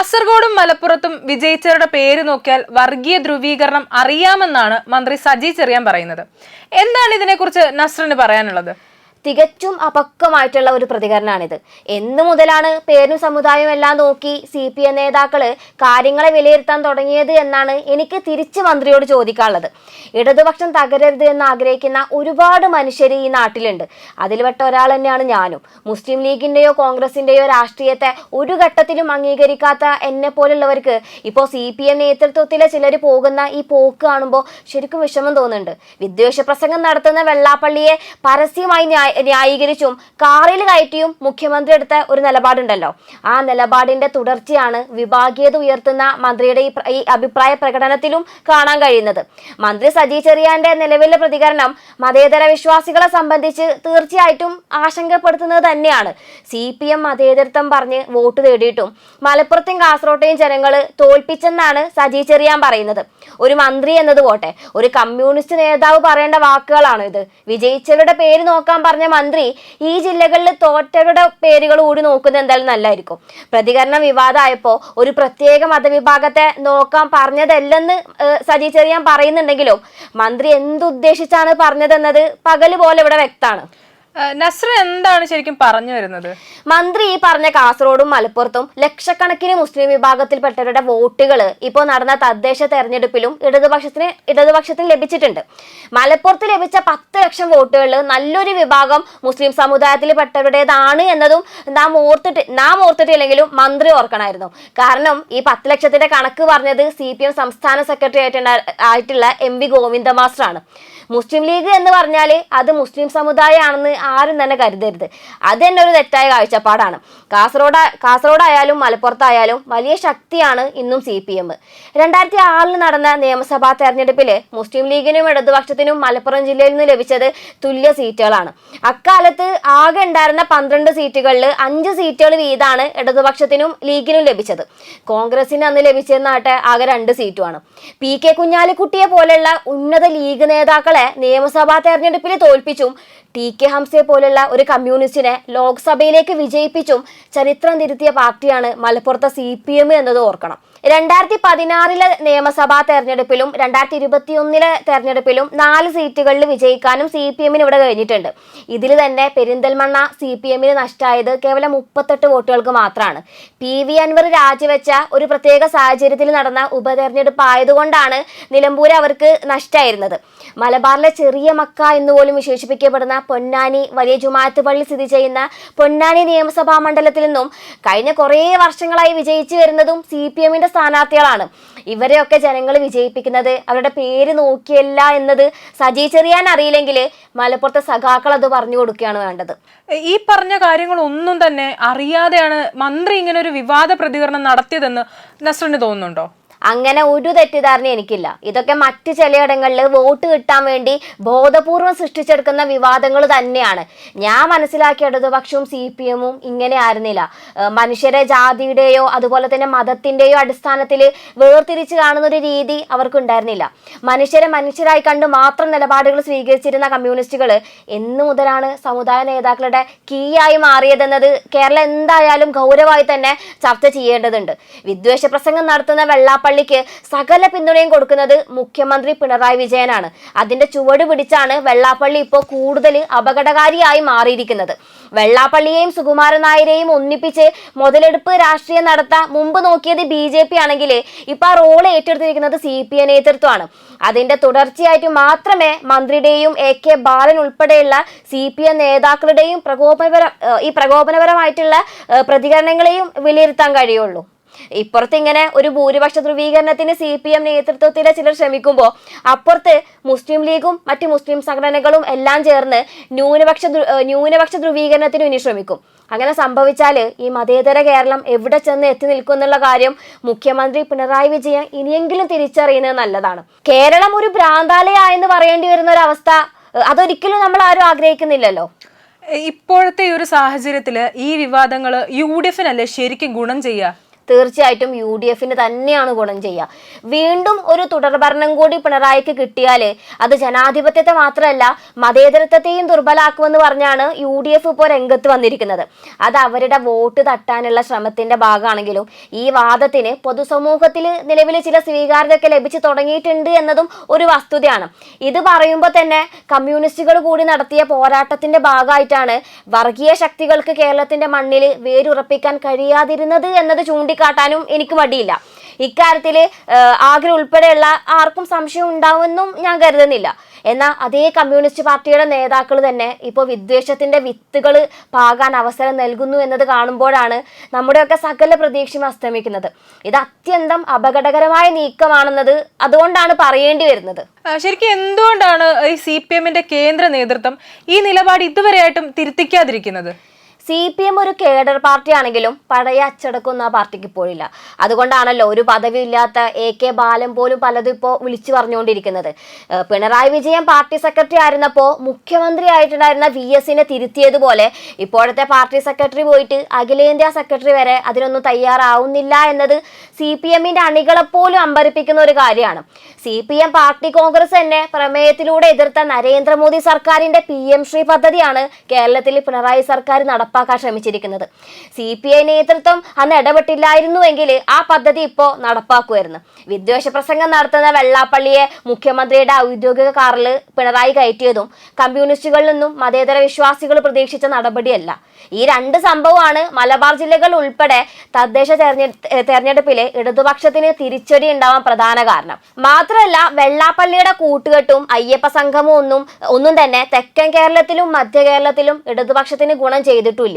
കാസർഗോഡും മലപ്പുറത്തും വിജയിച്ചവരുടെ പേര് നോക്കിയാൽ വർഗീയ ധ്രുവീകരണം അറിയാമെന്നാണ് മന്ത്രി സജി ചെറിയാൻ പറയുന്നത്. എന്താണ് ഇതിനെക്കുറിച്ച് നസ്രിന് പറയാനുള്ളത്? തികച്ചും അപക്വമായിട്ടുള്ള ഒരു പ്രതികരണമാണിത് എന്നു മുതലാണ് പേരും സമുദായവും എല്ലാം നോക്കി സി പി എം നേതാക്കൾ കാര്യങ്ങളെ വിലയിരുത്താൻ തുടങ്ങിയത് എന്നാണ് എനിക്ക് തിരിച്ച് മന്ത്രിയോട് ചോദിക്കാനുള്ളത്. ഇടതുപക്ഷം തകരരുത് എന്ന് ആഗ്രഹിക്കുന്ന ഒരുപാട് മനുഷ്യർ ഈ നാട്ടിലുണ്ട്. അതിൽ പെട്ട ഒരാൾ തന്നെയാണ് ഞാനും. മുസ്ലിം ലീഗിന്റെയോ കോൺഗ്രസിന്റെയോ രാഷ്ട്രീയത്തെ ഒരു ഘട്ടത്തിലും അംഗീകരിക്കാത്ത എന്നെ പോലുള്ളവർക്ക് ഇപ്പോൾ സി പി എം നേതൃത്വത്തിലെ ചിലർ പോകുന്ന ഈ പോക്ക് കാണുമ്പോൾ ശരിക്കും വിഷമം തോന്നുന്നുണ്ട്. വിദ്വേഷ പ്രസംഗം നടത്തുന്ന വെള്ളാപ്പള്ളിയെ പരസ്യമായി ന്യായ- ന്യായീകരിച്ചും കാറിൽ കയറ്റിയും മുഖ്യമന്ത്രി എടുത്ത ഒരു നിലപാടുണ്ടല്ലോ. ആ നിലപാടിന്റെ തുടർച്ചയാണ് വിഭാഗീയത ഉയർത്തുന്ന മന്ത്രിയുടെ ഈ അഭിപ്രായ പ്രകടനത്തിലും കാണാൻ കഴിയുന്നത്. മന്ത്രി സജി ചെറിയാന്റെ നിലവിലെ പ്രതികരണം മതേതര വിശ്വാസികളെ സംബന്ധിച്ച് തീർച്ചയായിട്ടും ആശങ്കപ്പെടുത്തുന്നത് തന്നെയാണ്. സി പി എം മതേതരത്വം പറഞ്ഞ് വോട്ട് തേടിയിട്ടും മലപ്പുറത്തെയും കാസർകോട്ടെയും ജനങ്ങൾ തോൽപ്പിച്ചെന്നാണ് സജി ചെറിയാൻ പറയുന്നത്. ഒരു മന്ത്രി എന്നത് പോട്ടെ ഒരു കമ്മ്യൂണിസ്റ്റ് നേതാവ് പറയേണ്ട വാക്കുകളാണ് ഇത് വിജയിച്ചവരുടെ പേര് നോക്കാൻ പറഞ്ഞ മന്ത്രി ഈ ജില്ലകളിൽ തോറ്റവരുടെ പേരുകൾ കൂടി നോക്കുന്നത് എന്തായാലും നല്ലതായിരിക്കും. പ്രതികരണം വിവാദമായപ്പോൾ ഒരു പ്രത്യേക മതവിഭാഗത്തെ നോക്കാൻ പറഞ്ഞതല്ലെന്ന് സജി ചെറിയാൻ പറയുന്നുണ്ടെങ്കിലും മന്ത്രി എന്തുദ്ദേശിച്ചാണ് പറഞ്ഞതെന്നത് പകൽ പോലെ ഇവിടെ വ്യക്തമാണ്. ഏഹ് നസ്രിൻ എന്താണ് ശരിക്കും പറഞ്ഞു വരുന്നത്? മന്ത്രി ഈ പറഞ്ഞ കാസർഗോഡും മലപ്പുറത്തും ലക്ഷക്കണക്കിന് മുസ്ലിം വിഭാഗത്തിൽപ്പെട്ടവരുടെ വോട്ടുകൾ ഇപ്പോൾ നടന്ന തദ്ദേശ തെരഞ്ഞെടുപ്പിലും ഇടതുപക്ഷത്തിന് ഇടതുപക്ഷത്തിന് ലഭിച്ചിട്ടുണ്ട്. മലപ്പുറത്ത് ലഭിച്ച പത്ത് ലക്ഷം വോട്ടുകളിൽ നല്ലൊരു വിഭാഗം മുസ്ലിം സമുദായത്തിൽപ്പെട്ടവരുടേതാണ് എന്നതും നാം ഓർത്തിട്ട് നാം ഓർത്തിട്ടില്ലെങ്കിലും മന്ത്രി ഓർക്കണമായിരുന്നു. കാരണം ഈ പത്ത് ലക്ഷത്തിന്റെ കണക്ക് പറഞ്ഞത് സി പി എം സംസ്ഥാന സെക്രട്ടറി ആയിട്ടുള്ള എം വി ഗോവിന്ദ മാസ്റ്ററാണ് മുസ്ലിം ലീഗ് എന്ന് പറഞ്ഞാൽ അത് മുസ്ലിം സമുദായമാണെന്ന് ആരും തന്നെ കരുതരുത്. അത് തന്നെ ഒരു തെറ്റായ കാഴ്ചപ്പാടാണ്. കാസർഗോഡ് കാസർഗോഡായാലും മലപ്പുറത്തായാലും വലിയ ശക്തിയാണ് ഇന്നും സി പി എം രണ്ടായിരത്തി ആറിൽ നടന്ന നിയമസഭാ തെരഞ്ഞെടുപ്പിൽ മുസ്ലിം ലീഗിനും ഇടതുപക്ഷത്തിനും മലപ്പുറം ജില്ലയിൽ നിന്ന് ലഭിച്ചത് തുല്യ സീറ്റുകളാണ്. അക്കാലത്ത് ആകെ ഉണ്ടായിരുന്ന പന്ത്രണ്ട് സീറ്റുകളിൽ അഞ്ച് സീറ്റുകൾ വീതാണ് ഇടതുപക്ഷത്തിനും ലീഗിനും ലഭിച്ചത്. കോൺഗ്രസിന് അന്ന് ലഭിച്ചതെന്നാട്ടെ ആകെ രണ്ട് സീറ്റുമാണ്. പി കെ കുഞ്ഞാലിക്കുട്ടിയെ പോലെയുള്ള ഉന്നത ലീഗ് നേതാക്കളെ നിയമസഭാ തെരഞ്ഞെടുപ്പിൽ തോൽപ്പിച്ചും ടി കെ ഹംസയെ പോലുള്ള ഒരു കമ്മ്യൂണിസ്റ്റിനെ ലോക്സഭയിലേക്ക് വിജയിപ്പിച്ചും ചരിത്രം തിരുത്തിയ പാർട്ടിയാണ് മലപ്പുറത്തെ സി പി എം എന്നത് ഓർക്കണം. രണ്ടായിരത്തി പതിനാറിലെ നിയമസഭാ തെരഞ്ഞെടുപ്പിലും രണ്ടായിരത്തി ഇരുപത്തി ഒന്നിലെ തെരഞ്ഞെടുപ്പിലും നാല് സീറ്റുകളിൽ വിജയിക്കാനും സി പി എമ്മിന് ഇവിടെ കഴിഞ്ഞിട്ടുണ്ട്. ഇതിൽ തന്നെ പെരിന്തൽമണ്ണ സി പി എമ്മിന് നഷ്ടമായത് കേവലം മുപ്പത്തെട്ട് വോട്ടുകൾക്ക് മാത്രമാണ്. പി വി അൻവർ രാജിവെച്ച ഒരു പ്രത്യേക സാഹചര്യത്തിൽ നടന്ന ഉപതെരഞ്ഞെടുപ്പ് ആയതുകൊണ്ടാണ് നിലമ്പൂർ അവർക്ക് നഷ്ടമായിരുന്നത് മലബാറിലെ ചെറിയ മക്ക എന്ന് പോലും വിശേഷിപ്പിക്കപ്പെടുന്ന പൊന്നാനി വലിയ ജുമാത്ത് പള്ളി സ്ഥിതി ചെയ്യുന്ന പൊന്നാനി നിയമസഭാ മണ്ഡലത്തിൽ നിന്നും കഴിഞ്ഞ കുറേ വർഷങ്ങളായി വിജയിച്ചു വരുന്നതും സി പി എമ്മിന്റെ സ്ഥാനാർത്ഥികളാണ്. ഇവരെയൊക്കെ ജനങ്ങൾ വിജയിപ്പിക്കുന്നത് അവരുടെ പേര് നോക്കിയല്ല എന്നത് സജി ചെറിയാൻ അറിയില്ലെങ്കിൽ മലപ്പുറത്തെ സഖാക്കൾ അത് പറഞ്ഞു കൊടുക്കുകയാണ് വേണ്ടത്. ഈ പറഞ്ഞ കാര്യങ്ങളൊന്നും തന്നെ അറിയാതെയാണ് മന്ത്രി ഇങ്ങനെ ഒരു വിവാദ പ്രതികരണം നടത്തിയതെന്ന് നസറിന് തോന്നുന്നുണ്ടോ? അങ്ങനെ ഒരു തെറ്റിദ്ധാരണ എനിക്കില്ല. ഇതൊക്കെ മറ്റ് ചിലയിടങ്ങളിൽ വോട്ട് കിട്ടാൻ വേണ്ടി ബോധപൂർവം സൃഷ്ടിച്ചെടുക്കുന്ന വിവാദങ്ങൾ തന്നെയാണ്. ഞാൻ മനസ്സിലാക്കിയ ഇടതുപക്ഷവും സി പി എമ്മും ഇങ്ങനെ ആയിരുന്നില്ല. മനുഷ്യരെ ജാതിയുടെയോ അതുപോലെ തന്നെ മതത്തിന്റെയോ അടിസ്ഥാനത്തിൽ വേർതിരിച്ച് കാണുന്ന ഒരു രീതി അവർക്കുണ്ടായിരുന്നില്ല. മനുഷ്യരെ മനുഷ്യരായി കണ്ട് മാത്രം നിലപാടുകൾ സ്വീകരിച്ചിരുന്ന കമ്മ്യൂണിസ്റ്റുകൾ എന്ന് മുതലാണ് സമുദായ നേതാക്കളുടെ കീയായി മാറിയതെന്നത് കേരളം എന്തായാലും ഗൗരവമായി തന്നെ ചർച്ച ചെയ്യേണ്ടതുണ്ട്. വിദ്വേഷ പ്രസംഗം നടത്തുന്ന വെള്ളാപ്പള്ളിക്ക് സകല പിന്തുണയും കൊടുക്കുന്നത് മുഖ്യമന്ത്രി പിണറായി വിജയനാണ്. അതിന്റെ ചുവട് പിടിച്ചാണ് വെള്ളാപ്പള്ളി ഇപ്പോൾ കൂടുതൽ അപകടകാരിയായി മാറിയിരിക്കുന്നത്. വെള്ളാപ്പള്ളിയെയും സുകുമാരൻ നായരെയും ഒന്നിപ്പിച്ച് മുതലെടുപ്പ് രാഷ്ട്രീയം നടത്താൻ മുമ്പ് നോക്കിയത് ബി ജെ പി ആണെങ്കിൽ ഇപ്പൊ ആ റോൾ ഏറ്റെടുത്തിരിക്കുന്നത് സി പി എ നേതൃത്വമാണ്. അതിന്റെ തുടർച്ചയായിട്ട് മാത്രമേ മന്ത്രിയുടെയും എ കെ ബാലൻ ഉൾപ്പെടെയുള്ള സി പി എം നേതാക്കളുടെയും പ്രകോപനപര ഈ പ്രകോപനപരമായിട്ടുള്ള പ്രതികരണങ്ങളെയും വിലയിരുത്താൻ കഴിയുള്ളൂ. ഇപ്പുറത്ത് ഇങ്ങനെ ഒരു ഭൂരിപക്ഷ ധ്രുവീകരണത്തിന് സി പി എം നേതൃത്വത്തിലെ ചിലർ ശ്രമിക്കുമ്പോൾ അപ്പുറത്ത് മുസ്ലിം ലീഗും മറ്റ് മുസ്ലിം സംഘടനകളും എല്ലാം ചേർന്ന് ന്യൂനപക്ഷ ന്യൂനപക്ഷ ധ്രുവീകരണത്തിനും ഇനി ശ്രമിക്കും. അങ്ങനെ സംഭവിച്ചാൽ ഈ മതേതര കേരളം എവിടെ ചെന്ന് എത്തി നിൽക്കും എന്നുള്ള കാര്യം മുഖ്യമന്ത്രി പിണറായി വിജയൻ ഇനിയെങ്കിലും തിരിച്ചറിയുന്നത് നല്ലതാണ്. കേരളം ഒരു ഭ്രാന്താലയായെന്ന് പറയേണ്ടി വരുന്ന ഒരു അവസ്ഥ അതൊരിക്കലും നമ്മൾ ആരും ആഗ്രഹിക്കുന്നില്ലല്ലോ. ഇപ്പോഴത്തെ ഈ ഒരു സാഹചര്യത്തിൽ ഈ വിവാദങ്ങൾ യു ഡി എഫിനല്ലേ ശരിക്കും ഗുണം ചെയ്യുക തീർച്ചയായിട്ടും യു ഡി എഫിന് തന്നെയാണ് ഗുണം ചെയ്യുക. വീണ്ടും ഒരു തുടർഭരണം കൂടി പിണറായിക്ക് കിട്ടിയാൽ അത് ജനാധിപത്യത്തെ മാത്രമല്ല മതേതരത്വത്തെയും ദുർബലാക്കുമെന്ന് പറഞ്ഞാണ് യു ഡി എഫ് ഇപ്പോൾ രംഗത്ത് വന്നിരിക്കുന്നത്. അത് അവരുടെ വോട്ട് തട്ടാനുള്ള ശ്രമത്തിന്റെ ഭാഗമാണെങ്കിലും ഈ വാദത്തിന് പൊതുസമൂഹത്തിൽ നിലവിൽ ചില സ്വീകാര്യതയൊക്കെ ലഭിച്ചു തുടങ്ങിയിട്ടുണ്ട് എന്നതും ഒരു വസ്തുതയാണ്. ഇത് പറയുമ്പോൾ തന്നെ കമ്മ്യൂണിസ്റ്റുകൾ കൂടി നടത്തിയ പോരാട്ടത്തിന്റെ ഭാഗമായിട്ടാണ് വർഗീയ ശക്തികൾക്ക് കേരളത്തിന്റെ മണ്ണിൽ വേരുറപ്പിക്കാൻ കഴിയാതിരുന്നത് എന്നത് ചൂണ്ടിക്കാട്ടാനും എനിക്ക് മടിയില്ല. ഇക്കാര്യത്തിൽ ആഗ്രഹം ഉൾപ്പെടെയുള്ള ആർക്കും സംശയം ഉണ്ടാവുമെന്നും ഞാൻ കരുതുന്നില്ല. എന്നാൽ അതേ കമ്മ്യൂണിസ്റ്റ് പാർട്ടിയുടെ നേതാക്കൾ തന്നെ ഇപ്പോൾ വിദ്വേഷത്തിന്റെ വിത്തുകൾ പാകാൻ അവസരം നൽകുന്നു എന്നത് കാണുമ്പോഴാണ് നമ്മുടെയൊക്കെ സകല പ്രതീക്ഷയും അസ്തമിക്കുന്നത്. ഇത് അത്യന്തം അപകടകരമായ നീക്കമാണെന്നത് അതുകൊണ്ടാണ് പറയേണ്ടി വരുന്നത്. ശരിക്കും എന്തുകൊണ്ടാണ് ഈ സി കേന്ദ്ര നേതൃത്വം ഈ നിലപാട് ഇതുവരെയായിട്ടും തിരുത്തിക്കാതിരിക്കുന്നത്? സി പി എം ഒരു കേഡർ പാർട്ടിയാണെങ്കിലും പഴയ അച്ചടക്കൊന്നും ആ പാർട്ടിക്ക് ഇപ്പോഴില്ല അതുകൊണ്ടാണല്ലോ ഒരു പദവിയില്ലാത്ത എ കെ ബാലൻ പോലും പലതും ഇപ്പോൾ വിളിച്ചു പറഞ്ഞുകൊണ്ടിരിക്കുന്നത്. പിണറായി വിജയൻ പാർട്ടി സെക്രട്ടറി ആയിരുന്നപ്പോൾ മുഖ്യമന്ത്രി ആയിട്ടുണ്ടായിരുന്ന വി എസിനെ തിരുത്തിയതുപോലെ ഇപ്പോഴത്തെ പാർട്ടി സെക്രട്ടറി പോയിട്ട് അഖിലേന്ത്യാ സെക്രട്ടറി വരെ അതിനൊന്നും തയ്യാറാവുന്നില്ല എന്നത് സി പി എമ്മിന്റെ അണികളെപ്പോലും അമ്പരിപ്പിക്കുന്ന ഒരു കാര്യമാണ്. C P M party congress തന്നെ പ്രമേയത്തിലൂടെ എതിർത്ത നരേന്ദ്രമോദി സർക്കാരിന്റെ പി എം ശ്രീ പദ്ധതിയാണ് കേരളത്തിൽ പിണറായി സർക്കാർ നടപ്പാക്കാൻ ശ്രമിച്ചിരിക്കുന്നത്. സി പി ഐ നേതൃത്വം അന്ന് ഇടപെട്ടില്ലായിരുന്നുവെങ്കിൽ ആ പദ്ധതി ഇപ്പോൾ നടപ്പാക്കുമായിരുന്നു. വിദ്വേഷ പ്രസംഗം നടത്തുന്ന വെള്ളാപ്പള്ളിയെ മുഖ്യമന്ത്രിയുടെ ഔദ്യോഗിക കാറിൽ പിണറായി കയറ്റിയതും കമ്മ്യൂണിസ്റ്റുകളിൽ നിന്നും മതേതര വിശ്വാസികൾ പ്രതീക്ഷിച്ച നടപടിയല്ല. ഈ രണ്ട് സംഭവമാണ് മലബാർ ജില്ലകൾ ഉൾപ്പെടെ തദ്ദേശ തെരഞ്ഞെടുപ്പ് തെരഞ്ഞെടുപ്പിലെ ഇടതുപക്ഷത്തിന് തിരിച്ചടി ഉണ്ടാവാൻ പ്രധാന കാരണം. മാത്രമല്ല വെള്ളാപ്പള്ളിയുടെ കൂട്ടുകെട്ടും അയ്യപ്പ സംഘവും ഒന്നും ഒന്നും തന്നെ തെക്കൻ കേരളത്തിലും മധ്യ കേരളത്തിലും ഇടതുപക്ഷത്തിന് ഗുണം ചെയ്തിട്ടില്ല.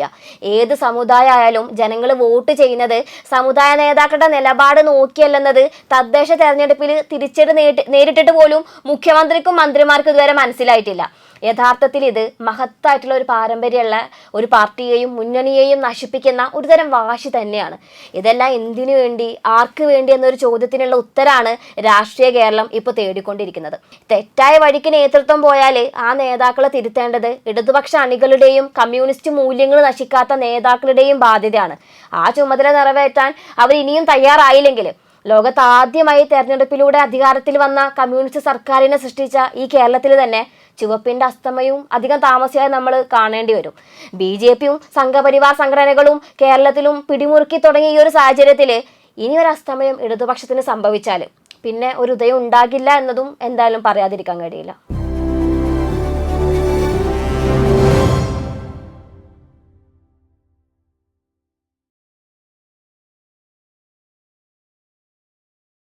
ഏത് സമുദായമായാലും ജനങ്ങൾ വോട്ട് ചെയ്യുന്നത് സമുദായ നേതാക്കളുടെ നിലപാട് നോക്കിയല്ലെന്നത് തദ്ദേശ തെരഞ്ഞെടുപ്പിൽ തിരിച്ചടി നേരിട്ട് നേരിട്ടിട്ട് പോലും മുഖ്യമന്ത്രിക്കും മന്ത്രിമാർക്കും ഇതുവരെ മനസ്സിലായിട്ടില്ല. യഥാർത്ഥത്തിൽ ഇത് മഹത്തായിട്ടുള്ള ഒരു പാരമ്പര്യമുള്ള ഒരു പാർട്ടിയെയും മുന്നണിയെയും നശിപ്പിക്കുന്ന ഒരുതരം വാശി തന്നെയാണ്. ഇതെല്ലാം എന്തിനു വേണ്ടി ആർക്ക് വേണ്ടി എന്നൊരു ചോദ്യത്തിനുള്ള ഉത്തരാണ് രാഷ്ട്രീയ കേരളം ഇപ്പോൾ തേടിക്കൊണ്ടിരിക്കുന്നത്. തെറ്റായ വഴിക്ക് നേതൃത്വം പോയാൽ ആ നേതാക്കളെ തിരുത്തേണ്ടത് ഇടതുപക്ഷ അണികളുടെയും കമ്മ്യൂണിസ്റ്റ് മൂല്യങ്ങൾ നശിക്കാത്ത നേതാക്കളുടെയും ബാധ്യതയാണ്. ആ ചുമതല നിറവേറ്റാൻ അവർ ഇനിയും തയ്യാറായില്ലെങ്കിൽ ലോകത്ത് ആദ്യമായി തെരഞ്ഞെടുപ്പിലൂടെ അധികാരത്തിൽ വന്ന കമ്മ്യൂണിസ്റ്റ് സർക്കാരിനെ സൃഷ്ടിച്ച ഈ കേരളത്തിൽ തന്നെ ചുവപ്പിന്റെ അസ്തമയവും അധികം താമസിയാതെ നമ്മൾ കാണേണ്ടി വരും. ബി ജെ പിയും സംഘപരിവാർ സംഘടനകളും കേരളത്തിലും പിടിമുറുക്കി തുടങ്ങിയ ഈ ഒരു സാഹചര്യത്തിൽ ഇനി ഒരു അസ്തമയം ഇടതുപക്ഷത്തിന് സംഭവിച്ചാൽ പിന്നെ ഒരു ഉദയം ഉണ്ടാകില്ല എന്നതും എന്തായാലും പറയാതിരിക്കാൻ കഴിയില്ല.